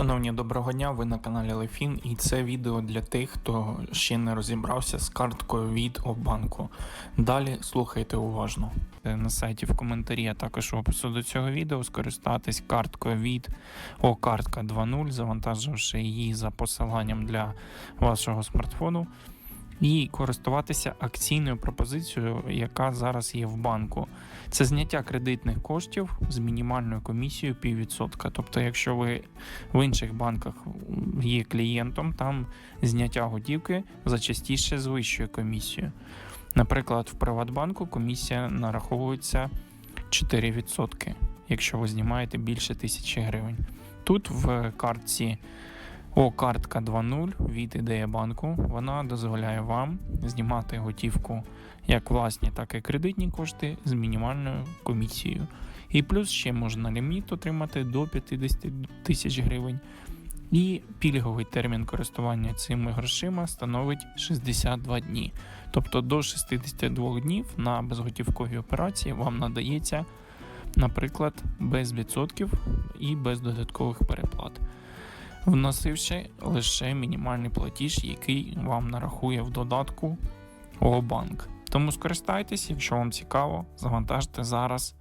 Шановні, доброго дня! Ви на каналі Лефін, і це відео для тих, хто ще не розібрався з карткою від Обанку. Далі слухайте уважно. Е, На сайті в коментарі, а також в опису до цього відео скористатись карткою від ОКартка 2.0, завантаживши її за посиланням для вашого смартфону. І користуватися акційною пропозицією, яка зараз є в банку. Це зняття кредитних коштів з мінімальною комісією піввідсотка. Тобто, якщо ви в інших банках є клієнтом, там зняття готівки зачастіше з вищою комісією. Наприклад, в Приватбанку комісія нараховується 4%, якщо ви знімаєте більше тисячі гривень. Тут в картці о, картка 2.0 від ідея банку. Вона дозволяє вам знімати готівку як власні, так і кредитні кошти з мінімальною комісією. І плюс ще можна ліміт отримати до 50 тисяч гривень. І пільговий термін користування цими грошима становить 62 дні. Тобто до 62 днів на безготівкові операції вам надається, наприклад, без відсотків і без додаткових переплат вносивши лише мінімальний платіж, який вам нарахує в додатку ООБанк. Тому скористайтеся, якщо вам цікаво, завантажте зараз